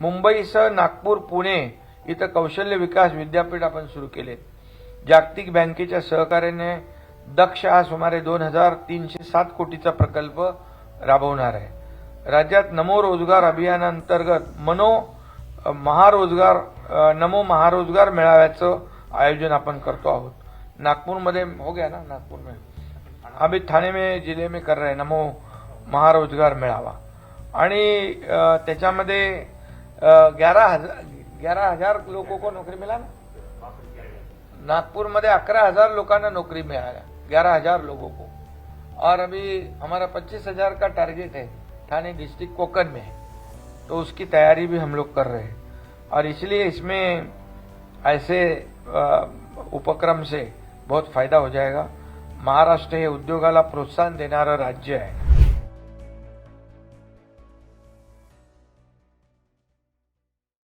मुंबईसह नागपूर पुणे इथं कौशल्य विकास विद्यापीठ आपण सुरू केले. जागतिक बँकेच्या सहकार्याने दक्ष हा सुमारे दोन हजार तीनशे सात कोटीचा प्रकल्प राबवणार आहे. राज्यात नमो रोजगार अभियानांतर्गत मनो महारोजगार नमो महारोजगार मेळाव्याचं आयोजन आपण करतो आहोत. नागपूरमध्ये हो गया ना नागपूरमध्ये. में अभी ठाणे में जिले में कर रहे नमो महारोजगार मेळावा. आणि त्याच्यामध्ये ग्यारह हजार ग्यारह हजार लोगों को नौकरी मिला ना? नागपुर में अकरा हजार लोकांना नौकरी मिळाल्या ग्यारह हजार लोगों को. और अभी हमारा पच्चीस हजार का टारगेट है थाने डिस्ट्रिक्ट कोकन में है. तो उसकी तैयारी भी हम लोग कर रहे हैं। और इसलिए इसमें ऐसे उपक्रम से बहुत फायदा हो जाएगा। महाराष्ट्र हे उद्योगाला प्रोत्साहन देणारं राज्य आहे.